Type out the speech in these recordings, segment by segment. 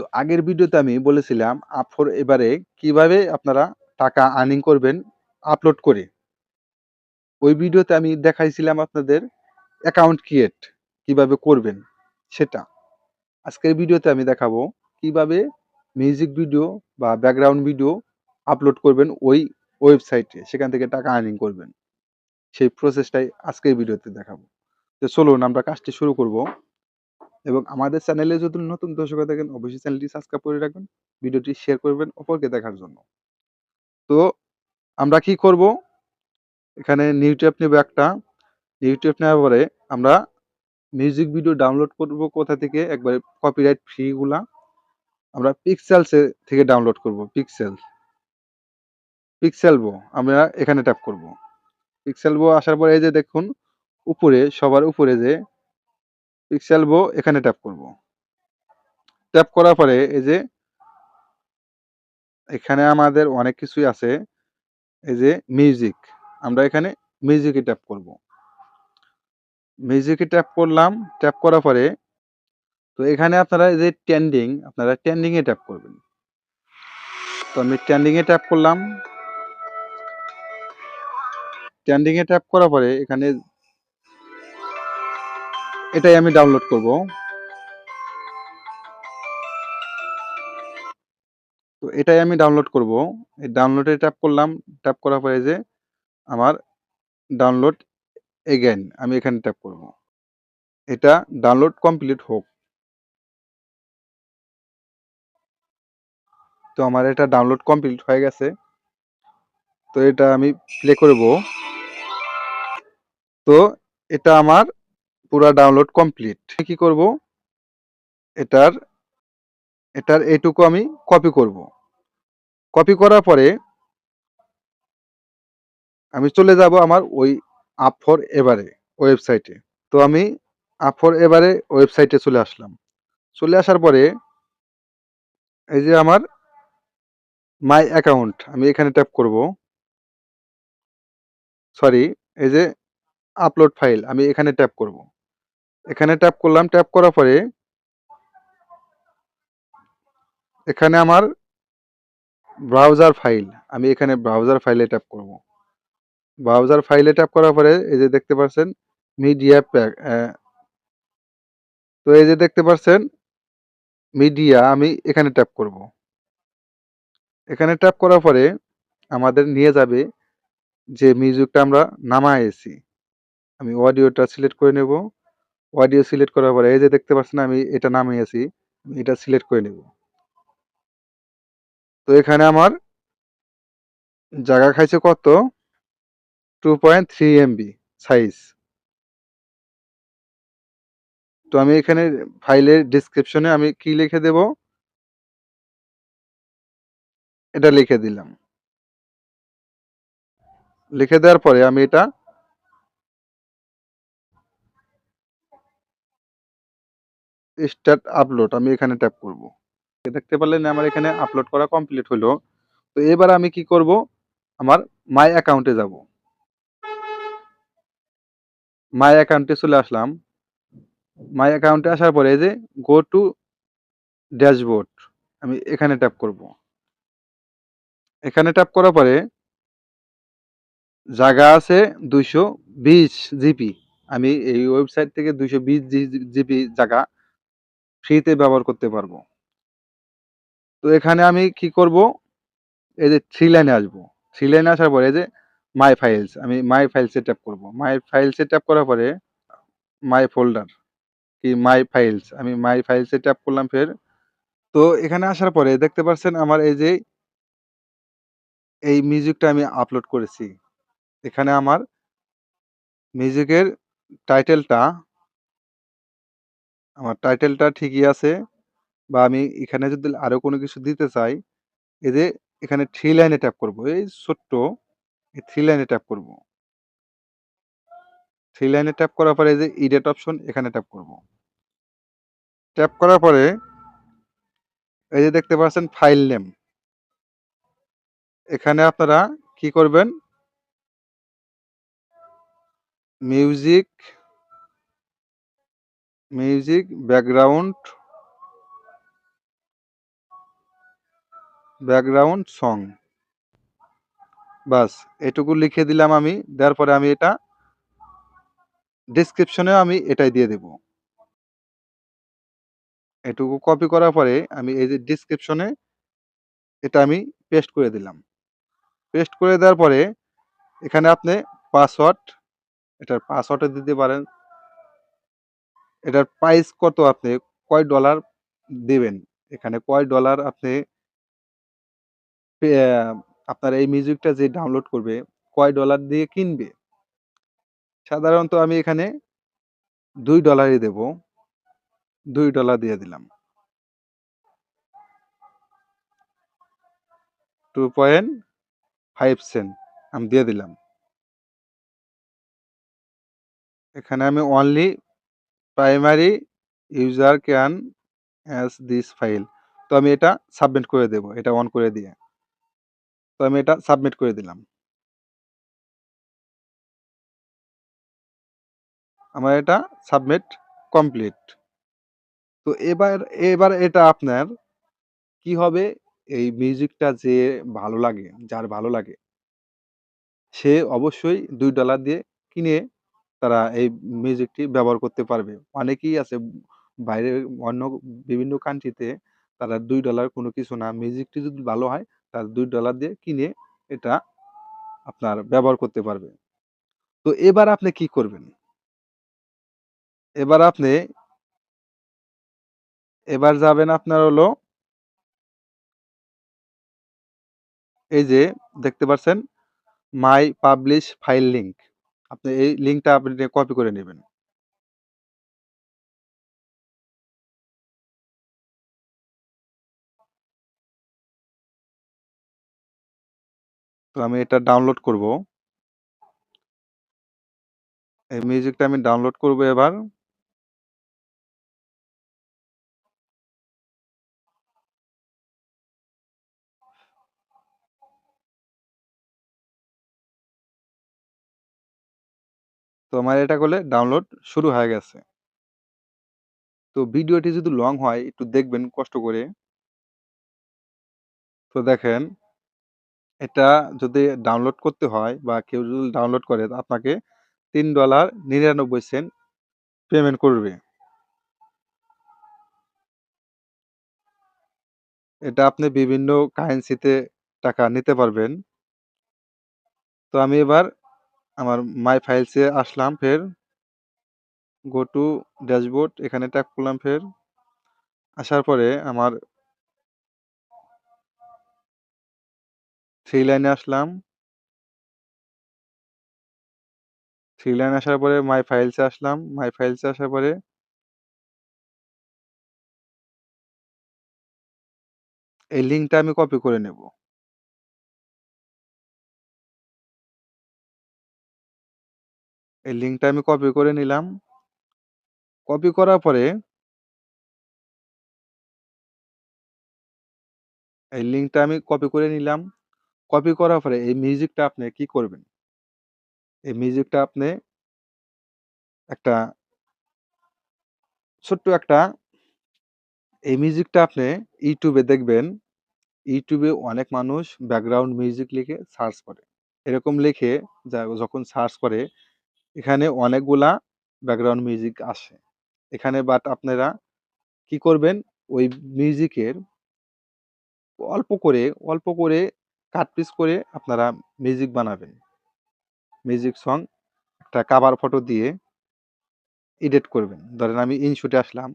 তো আগের ভিডিওতে আমি বলেছিলাম আফর এবারে কীভাবে আপনারা টাকা আর্নিং করবেন আপলোড করে। ওই ভিডিওতে আমি দেখাইছিলাম আপনাদের অ্যাকাউন্ট ক্রিয়েট কীভাবে করবেন সেটা। আজকের ভিডিওতে আমি দেখাবো কীভাবে মিউজিক ভিডিও বা ব্যাকগ্রাউন্ড ভিডিও আপলোড করবেন ওই ওয়েবসাইটে সেখান থেকে টাকা আর্নিং করবেন। সেই প্রসেসটাই আজকের ভিডিওতে দেখাবো। তো চলুন আমরা কাজটি শুরু করব। এবং আমাদের চ্যানেলে যদি নতুন দর্শক থাকেন, অবশ্যই চ্যানেলটি সাবস্ক্রাইব করে রাখবেন, ভিডিওটি শেয়ার করবেন, অপরকে দেখার জন্য। তো আমরা কি করব? এখানে নিউটিউব নেব একটা। ইউটিউব নেওয়ার পরে আমরা মিউজিক ভিডিও ডাউনলোড করব কোথা থেকে? একবারে কপিরাইট ফ্রিগুলা আমরা পিক্সেলস থেকে ডাউনলোড করব পিক্সেল পিক্সেলবো আমরা এখানে ট্যাপ করব। পিক্সেলবো আসার পরে এই যে দেখুন, উপরে, সবার উপরে যে পিক্সেলবো এখানে ট্যাপ করব। ট্যাপ করার পরে এই যে, এখানে আমাদের অনেক কিছুই আছে। এই যে মিউজিক আমরা এখানে মিউজিকে ট্যাপ করব। মিউজিকে ট্যাপ করলাম ট্যাপ করার পরে, তো এখানে আপনারা যে ট্রেন্ডিং আপনারা ট্রেন্ডিং এ ট্যাপ করবেন। তো আমি ট্রেন্ডিং এ ট্যাপ করলাম। ট্রেন্ডিং এ ট্যাপ করার পরে এখানে এটাই আমি ডাউনলোড করব। তো এটাই আমি ডাউনলোড করব। এই ডাউনলোডে ট্যাপ করলাম ট্যাপ করার পরে যে আমার ডাউনলোড এগেন আমি এখানে ট্যাপ করব। এটা ডাউনলোড কমপ্লিট হোক। তো আমার এটা ডাউনলোড কমপ্লিট হয়ে গেছে। তো এটা আমি প্লে করব। তো এটা আমার পুরা ডাউনলোড কমপ্লিট কি করব? এটার এটার এইটুকু আমি কপি করব। কপি করার পরে আমি চলে যাব আমার ওই আপ ফর এবারে ওয়েবসাইটে তো আমি আপ ফর এবারে ওয়েবসাইটে চলে আসলাম। চলে আসার পরে এই যে আমার মাই অ্যাকাউন্ট আমি এখানে ট্যাপ করব। সরি এই যে আপলোড ফাইল আমি এখানে ট্যাপ করব। এখানে ট্যাপ করলাম ট্যাপ করার পরে এখানে আমার ব্রাউজার ফাইল আমি এখানে ব্রাউজার ফাইলে ট্যাপ করব। ব্রাউজার ফাইলে ট্যাপ করার পরে এই যে দেখতে পাচ্ছেন মিডিয়া প্যাক তো এই যে দেখতে পাচ্ছেন মিডিয়া আমি এখানে ট্যাপ করব। এখানে ট্যাপ করার পরে আমাদের নিয়ে যাবে যে মিউজিকটা আমরা নামাইছি। আমি অডিওটা সিলেক্ট করে নেব। অডিও সিলেক্ট করার পরে, এই যে দেখতে পাচ্ছেন আমি এটা নামিয়েছি এটা সিলেক্ট করে নেব। তো এখানে আমার জায়গা খাইছে কত? Two point three MB size তো আমি এখানে ফাইলের ডিসক্রিপশনে আমি কি লিখে দেব? এটা লিখে দিলাম। লিখে দেওয়ার পরে আমি এটা স্টার্ট আপলোড আমি এখানে ট্যাপ করব। দেখতে পারলেন আমার এখানে আপলোড করা কমপ্লিট হলো। তো এবার আমি কি করব? আমার মাই অ্যাকাউন্টে যাব। মাই অ্যাকাউন্টে চলে আসলাম। মাই অ্যাকাউন্টে আসার পরে যে গো টু ড্যাশবোর্ড আমি এখানে ট্যাপ করব। এখানে ট্যাপ করার পরে জায়গা আছে দুইশো বিশ জিপি আমি এই ওয়েবসাইট থেকে দুইশো বিশ জিপি জায়গা ফ্রিতে ব্যবহার করতে পারব। তো এখানে আমি কি করব? এই যে থ্রি লাইনে আসব। থ্রি লাইনে আসার পরে যে মাই ফাইলস আমি মাই ফাইলসে ট্যাপ করব। মাই ফাইলসে ট্যাপ করার পরে মাই ফোল্ডার কি মাই ফাইলস আমি মাই ফাইলসে ট্যাপ করলাম ফের। তো এখানে আসার পরে দেখতে পাচ্ছেন আমার এই যে এই মিউজিকটা আমি আপলোড করেছি। এখানে আমার মিউজিকের টাইটেলটা আমার টাইটেলটা ঠিকই আছে বা আমি এখানে যদি আরও কোনো কিছু দিতে চাই, এই যে এখানে থ্রি লাইনে ট্যাপ করব, এই ছোট্ট এই থ্রি লাইনে ট্যাপ করব। থ্রি লাইনে ট্যাপ করার পরে যে ইডেট অপশন এখানে ট্যাপ করব। ট্যাপ করার পরে এই যে দেখতে পাচ্ছেন ফাইল নেম এখানে আপনারা কি করবেন? Music music background background song বাস, এটুকু লিখে দিলাম আমি দেওয়ার পরে আমি এটা ডিসক্রিপশনেও আমি এটাই দিয়ে দেব। এটুকু কপি করার পরে আমি এই যে ডিসক্রিপশনে এটা আমি পেস্ট করে দিলাম। পেস্ট করে দেওয়ার পরে এখানে আপনি পাসওয়ার্ড এটার পাসওয়ার্ডে দিতে পারেন। এটার প্রাইস কত আপনি কয় ডলার দেবেন? এখানে কয় ডলার আপনি আপনার এই মিউজিকটা যে ডাউনলোড করবে, কয় ডলার দিয়ে কিনবে? সাধারণত আমি এখানে দুই ডলারই দেব। দুই ডলার দিয়ে দিলাম। টু পয়েন্ট ফাইভ সেন্ট আমি দিয়ে দিলাম। এখানে আমি only primary user can as this file তো আমি এটা সাবমিট করে দেব, এটা অন করে দিয়ে। তো আমি এটা সাবমিট করে দিলাম। আমার এটা সাবমিট কমপ্লিট তো এবার এবার এটা আপনার কি হবে? এই মিউজিকটা যে ভালো লাগে, যার ভালো লাগে, সে অবশ্যই দুই ডলার দিয়ে কিনে তারা এই মিউজিকটি ব্যবহার করতে পারবে। অনেকেই আছে, বাইরে অন্য বিভিন্ন কান্ট্রিতে তারা দুই ডলার কোনো কিছু না মিউজিকটি যদি ভালো হয় তার দুই ডলার দিয়ে কিনে এটা আপনার ব্যবহার করতে পারবে। তো এবার আপনি কি করবেন? এবার আপনি, এবার যাবেন আপনার হলো এই যে দেখতে পাচ্ছেন মাই পাবলিশ ফাইল লিংক আপনি এই লিঙ্কটা আপনি কপি করে নেবেন। তো আমি এটা ডাউনলোড করব। এই মিউজিকটা আমি ডাউনলোড করব এবার। তো আমার এটা করলে ডাউনলোড শুরু হয়ে গেছে। তো ভিডিওটি যদি লং হয়, একটু দেখবেন, কষ্ট করে। তো দেখেন, এটা যদি ডাউনলোড করতে হয় বা কেউ যদি ডাউনলোড করে আপনাকে তিন ডলার নিরানব্বই সেন্ট পেমেন্ট করবে। এটা আপনি বিভিন্ন কারেন্সিতে টাকা নিতে পারবেন। তো আমি এবার আমার মাই ফাইলসে আসলাম, ফের গো টু ড্যাশবোর্ড এখানে ট্যাপ করলাম, ফের আসার পরে আমার থ্রি লাইনে আসলাম। থ্রি লাইন আসার পরে মাই ফাইলসে আসলাম। মাই ফাইলসে আসার পরে এই লিঙ্কটা আমি কপি করে নেব। এই লিঙ্কটা আমি কপি করে নিলাম। কপি করার পরে এই লিঙ্কটা আমি কপি করে নিলাম। কপি করার পরে এই মিউজিকটা আপনি কি করবেন? এই মিউজিকটা আপনি একটা ছোট্ট একটা এই মিউজিকটা আপনি ইউটিউবে দেখবেন। ইউটিউবে অনেক মানুষ ব্যাকগ্রাউন্ড মিউজিক লিখে সার্চ করে। এরকম লিখে যখন সার্চ করে এখানে অনেকগুলা ব্যাকগ্রাউন্ড মিউজিক আসে। এখানে বাট আপনারা কি করবেন? ওই মিউজিকের অল্প করে অল্প করে কাট পিস করে আপনারা মিউজিক বানাবেন। মিউজিক সং একটা কাভার ফটো দিয়ে এডিট করবেন। ধরেন আমি ইনশুটে আসলাম।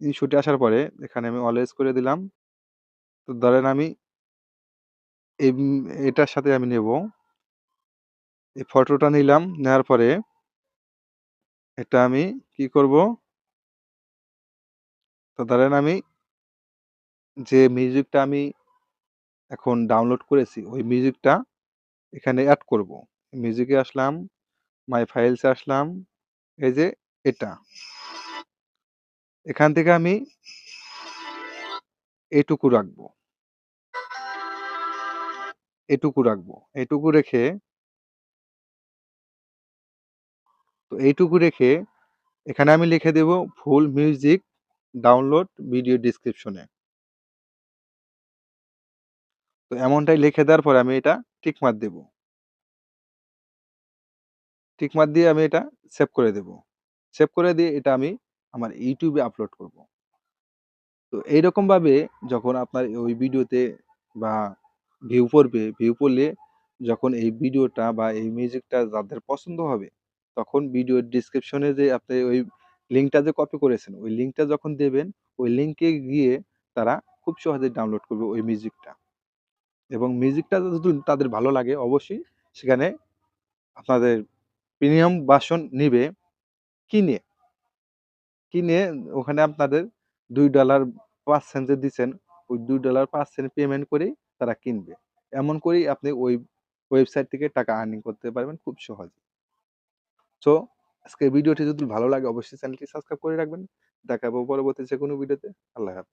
ইনশুটে আসার পরে এখানে আমি অলওয়েজ করে দিলাম। তো ধরেন আমি এটার সাথে আমি নেব এই ফটোটা নিলাম নেওয়ার পরে এটা আমি কি করব? তো ধরেন আমি যে মিউজিকটা আমি এখন ডাউনলোড করেছি, ওই মিউজিকটা এখানে অ্যাড করব। মিউজিকে আসলাম মাই ফাইলসে আসলাম, এই যে এটা। এখান থেকে আমি এটুকু রাখব। এটুকু রাখব। এটুকু রেখে তো এইটুকু রেখে এখানে আমি লিখে দেব ফুল মিউজিক ডাউনলোড ভিডিও ডিসক্রিপশনে তো এমনটাই লিখে দেওয়ার পরে আমি এটা টিক মার্ক দেব। টিক মার্ক দিয়ে আমি এটা সেভ করে দেব। সেভ করে দিয়ে এটা আমি আমার ইউটিউবে আপলোড করব। তো এইরকমভাবে যখন আপনার ওই ভিডিওতে বা ভিউ পড়বে, ভিউ পড়লে যখন এই ভিডিওটা বা এই মিউজিকটা যাদের পছন্দ হবে, তখন ভিডিওর ডেসক্রিপশনে যে আপনি ওই লিঙ্কটা যে কপি করেছেন, ওই লিঙ্কটা যখন দেবেন, ওই লিঙ্কে গিয়ে তারা খুব সহজে ডাউনলোড করবে ওই মিউজিকটা। এবং মিউজিকটা যদি তাদের ভালো লাগে অবশ্যই সেখানে আপনাদের প্রিমিয়াম ভার্সন নিবে, কিনে কিনে ওখানে আপনাদের $2.৫ যে দিচ্ছেন ওই $2.৫ পেমেন্ট করেই তারা কিনবে। এমন করেই আপনি ওই ওয়েবসাইট থেকে টাকা আর্নিং করতে পারবেন খুব সহজে। সো আজকের ভিডিওটি যদি ভালো লাগে, অবশ্যই চ্যানেলটি সাবস্ক্রাইব করে রাখবেন। দেখা হবে পরবর্তী যেকোনো ভিডিওতে। আল্লাহ হাফেজ।